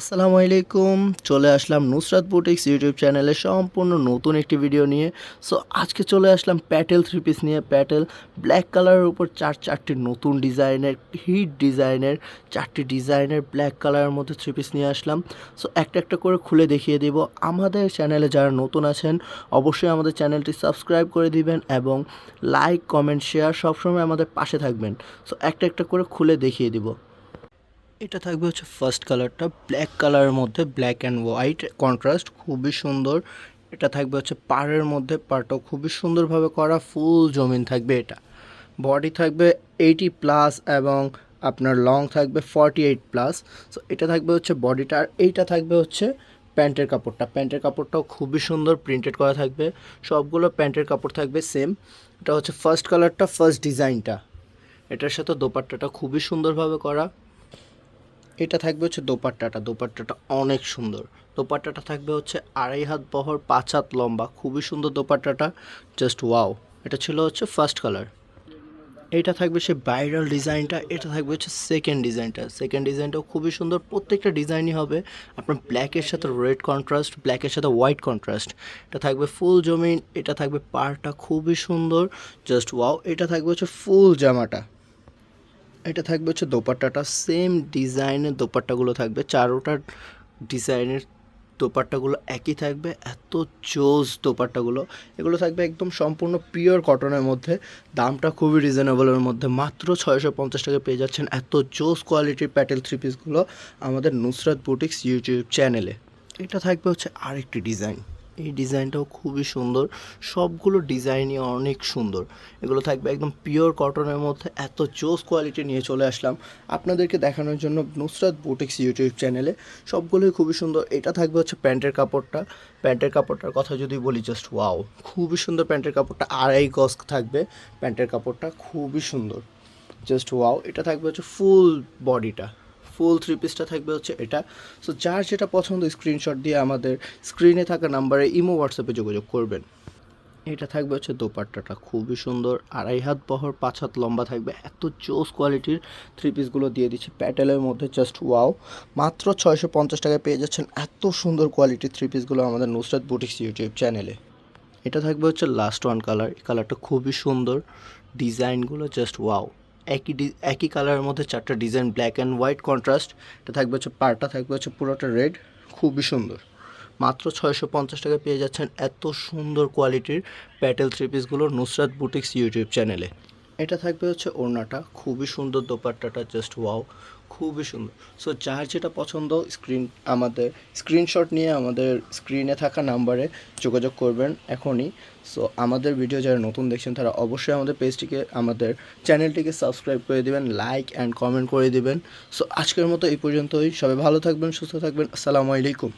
আসসালামু আলাইকুম। চলে আসলাম নুসরাত বুটিক্স ইউটিউব চ্যানেলে সম্পূর্ণ নতুন একটি ভিডিও নিয়ে। সো আজকে চলে আসলাম প্যাটেল থ্রি পিস নিয়ে। প্যাটেল ব্ল্যাক কালারের উপর চার চারটি নতুন ডিজাইনের হিট ডিজাইনের, চারটি ডিজাইনের ব্ল্যাক কালারের মধ্যে থ্রি পিস নিয়ে আসলাম। সো একটা একটা করে খুলে দেখিয়ে দিব। আমাদের চ্যানেলে যারা নতুন আছেন, অবশ্যই আমাদের চ্যানেলটি সাবস্ক্রাইব করে দিবেন এবং লাইক কমেন্ট শেয়ার সবসময় আমাদের পাশে থাকবেন। সো একটা একটা করে খুলে দেখিয়ে দিব। এটা থাকবে হচ্ছে ফার্স্ট কালারটা ব্ল্যাক কালারের মধ্যে ব্ল্যাক অ্যান্ড হোয়াইট কন্ট্রাস্ট খুবই সুন্দর। এটা থাকবে হচ্ছে পাড়ের মধ্যে, পাড়টাও খুবই সুন্দরভাবে করা ফুল জমিন থাকবে এটা। বডি থাকবে এইটি প্লাস এবং আপনার লং থাকবে ফর্টি এইট প্লাস সো এটা থাকবে হচ্ছে বডিটা আর এইটা থাকবে হচ্ছে প্যান্টের কাপড়টা। প্যান্টের কাপড়টাও খুবই সুন্দর প্রিন্টেড করা থাকবে। সবগুলো প্যান্টের কাপড় থাকবে সেম এটা হচ্ছে ফার্স্ট কালারটা ফার্স্ট ডিজাইনটা এটার সাথে দোপাট্টাটা খুবই সুন্দরভাবে করা। এটা থাকবে হচ্ছে দোপাট্টাটা। দোপাট্টাটা অনেক সুন্দর। দোপাট্টাটা থাকবে হচ্ছে আড়াই হাত বহর, পাঁচ হাত লম্বা। খুবই সুন্দর দোপাট্টাটা। জাস্ট ওয়াও এটা ছিল হচ্ছে ফার্স্ট কালার এটা থাকবে সে বাইরাল ডিজাইনটা এটা থাকবে হচ্ছে সেকেন্ড ডিজাইনটা সেকেন্ড ডিজাইনটাও খুবই সুন্দর। প্রত্যেকটা ডিজাইনই হবে আপনার ব্ল্যাকের সাথে রেড কন্ট্রাস্ট ব্ল্যাকের সাথে হোয়াইট কন্ট্রাস্ট এটা থাকবে ফুল জমিন। এটা থাকবে পাড়টা খুবই সুন্দর। জাস্ট ওয়াও এটা থাকবে হচ্ছে ফুল জামাটা। এটা থাকবে হচ্ছে দোপাট্টাটা। সেম ডিজাইনের দোপাট্টাগুলো থাকবে। চারোটার ডিজাইনের দোপাট্টাগুলো একই থাকবে। এত জোস দোপাট্টাগুলো। এগুলো থাকবে একদম সম্পূর্ণ পিওর কটনের মধ্যে। দামটা খুবই রিজনেবলের মধ্যে। মাত্র ছয়শো পঞ্চাশ টাকা পেয়ে যাচ্ছেন এত জোস কোয়ালিটির প্যাটেল থ্রি পিসগুলো আমাদের নুসরাত বুটিক্স ইউটিউব চ্যানেলে এটা থাকবে হচ্ছে আরেকটি ডিজাইন এই ডিজাইনটাও খুবই সুন্দর। সবগুলো ডিজাইনই অনেক সুন্দর। এগুলো থাকবে একদম পিওর কটনের মধ্যে। এত জোস কোয়ালিটি নিয়ে চলে আসলাম। আপনাদেরকে দেখানোর জন্য নুসরাত বুটিক্স ইউটিউব চ্যানেলে সবগুলোই খুবই সুন্দর। এটা থাকবে হচ্ছে প্যান্টের কাপড়টা। প্যান্টের কাপড়টার কথা যদি বলি জাস্ট ওয়াও খুবই সুন্দর প্যান্টের কাপড়টা। আড়াই গজ থাকবে প্যান্টের কাপড়টা। খুবই সুন্দর। জাস্ট ওয়াও এটা থাকবে হচ্ছে ফুল বডিটা ফুল থ্রি পিসটা থাকবে হচ্ছে এটা। সো যার যেটা পছন্দ স্ক্রিনশট দিয়ে আমাদের স্ক্রিনে থাকা নাম্বারে ইমো হোয়াটসঅ্যাপে যোগাযোগ করবেন। এটা থাকবে হচ্ছে দোপাট্টাটা, খুবই সুন্দর। আড়াই হাত বহর, পাঁচ হাত লম্বা থাকবে। এত জোস কোয়ালিটির থ্রি পিসগুলো দিয়ে দিচ্ছে। প্যাটেলের মধ্যে জাস্ট ওয়াও মাত্র ছয়শো পঞ্চাশ টাকায় পেয়ে যাচ্ছেন এত সুন্দর কোয়ালিটির থ্রি পিসগুলো আমাদের নুসরাত বুটিক্স ইউটিউব চ্যানেলে এটা থাকবে হচ্ছে লাস্ট ওয়ান কালার এই কালারটা খুবই সুন্দর। ডিজাইনগুলো জাস্ট ওয়াও একই একই কালারের মধ্যে চারটা design black and white contrast এটা থাকবে হচ্ছে পারটা থাকবে হচ্ছে পুরোটা রেড, খুবই সুন্দর। মাত্র ছয়শো পঞ্চাশ টাকা পেয়ে যাচ্ছেন এত সুন্দর কোয়ালিটির প্যাটেল থ্রি পিসগুলো নুসরাত বুটিক্স ইউটিউব চ্যানেলে এটা থাকবে হচ্ছে ওড়নাটা। খুবই সুন্দর দোপাট্টাটা জাস্ট ওয়াও খুবই সুন্দর। সো যার যেটা পছন্দ স্ক্রিন আমাদের স্ক্রিনশট নিয়ে আমাদের স্ক্রিনে থাকা নাম্বারে যোগাযোগ করবেন এখনই। সো আমাদের ভিডিও যারা নতুন দেখছেন, তারা অবশ্যই আমাদের পেজটিকে আমাদের চ্যানেলটিকে সাবস্ক্রাইব করে দিবেন লাইক অ্যান্ড কমেন্ট করে দিবেন। সো আজকের মতো এই পর্যন্তই। সবাই ভালো থাকবেন, সুস্থ থাকবেন। আসসালামু আলাইকুম।